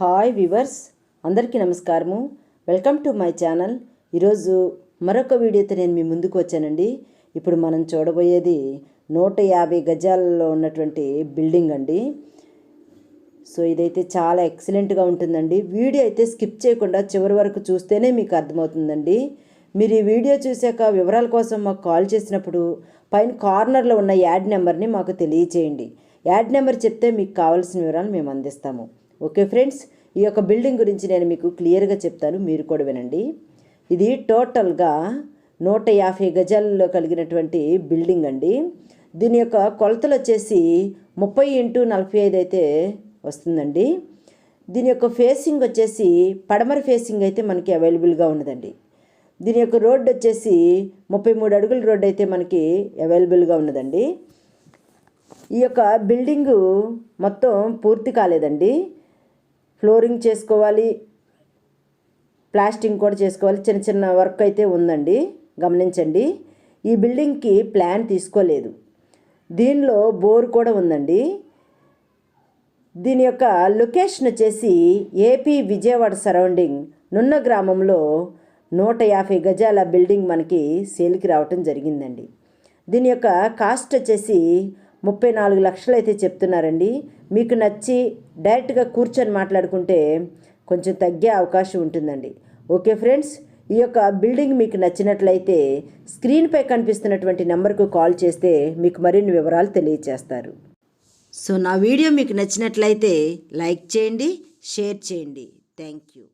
Hi viewers అందరికీ నమస్కారము. Welcome to my channel. ఈరోజు మరొక వీడియోతో నేను మీ ముందుకు వచ్చానండి. ఇప్పుడు మనం చూడబోయేది నూట యాభై గజాలలో ఉన్నటువంటి బిల్డింగ్ అండి. సో ఇదైతే చాలా ఎక్సలెంట్గా ఉంటుందండి. వీడియో అయితే స్కిప్ చేయకుండా చివరి వరకు చూస్తేనే మీకు అర్థమవుతుందండి. మీరు ఈ వీడియో చూశాక వివరాల కోసం మాకు కాల్ చేసినప్పుడు పైన కార్నర్లో ఉన్న యాడ్ నెంబర్ని మాకు తెలియచేయండి. యాడ్ నెంబర్ చెప్తే మీకు కావాల్సిన వివరాలు మేము అందిస్తాము. ఓకే ఫ్రెండ్స్ ఈ యొక్క బిల్డింగ్ గురించి నేను మీకు క్లియర్గా చెప్తాను మీరు కూడా వినండి. ఇది టోటల్గా నూట యాభై గజాలలో కలిగినటువంటి బిల్డింగ్ అండి. దీని యొక్క కొలతలు వచ్చేసి ముప్పై ఇంటూ నలభై ఐదు అయితే వస్తుందండి. దీని యొక్క ఫేసింగ్ వచ్చేసి పడమర ఫేసింగ్ అయితే మనకి అవైలబుల్గా ఉన్నదండి. దీని యొక్క రోడ్డు వచ్చేసి ముప్పై మూడు అడుగుల రోడ్ అయితే మనకి అవైలబుల్గా ఉన్నదండి. ఈ యొక్క బిల్డింగు మొత్తం పూర్తి కాలేదండి. ఫ్లోరింగ్ చేసుకోవాలి. ప్లాస్టింగ్ కూడా చేసుకోవాలి. చిన్న చిన్న వర్క్ అయితే ఉందండి. గమనించండి. ఈ బిల్డింగ్కి ప్లాన్ తీసుకోలేదు. దీనిలో బోర్ కూడా ఉందండి. దీని యొక్క లొకేషన్ వచ్చేసి ఏపీ విజయవాడ సరౌండింగ్ నున్న గ్రామంలో నూట యాభై గజాల బిల్డింగ్ మనకి సేల్కి రావటం జరిగిందండి. దీని యొక్క కాస్ట్ వచ్చేసి ముప్పై నాలుగు లక్షలు అయితే చెప్తున్నారండి. మీకు నచ్చి డైరెక్ట్గా కూర్చొని మాట్లాడుకుంటే కొంచెం తగ్గే అవకాశం ఉంటుందండి. ఓకే ఫ్రెండ్స్ ఈ యొక్క బిల్డింగ్ మీకు నచ్చినట్లయితే స్క్రీన్పై కనిపిస్తున్నటువంటి నెంబర్కు కాల్ చేస్తే మీకు మరిన్ని వివరాలు తెలియచేస్తారు. సో నా వీడియో మీకు నచ్చినట్లయితే లైక్ చేయండి షేర్ చేయండి. Thank you.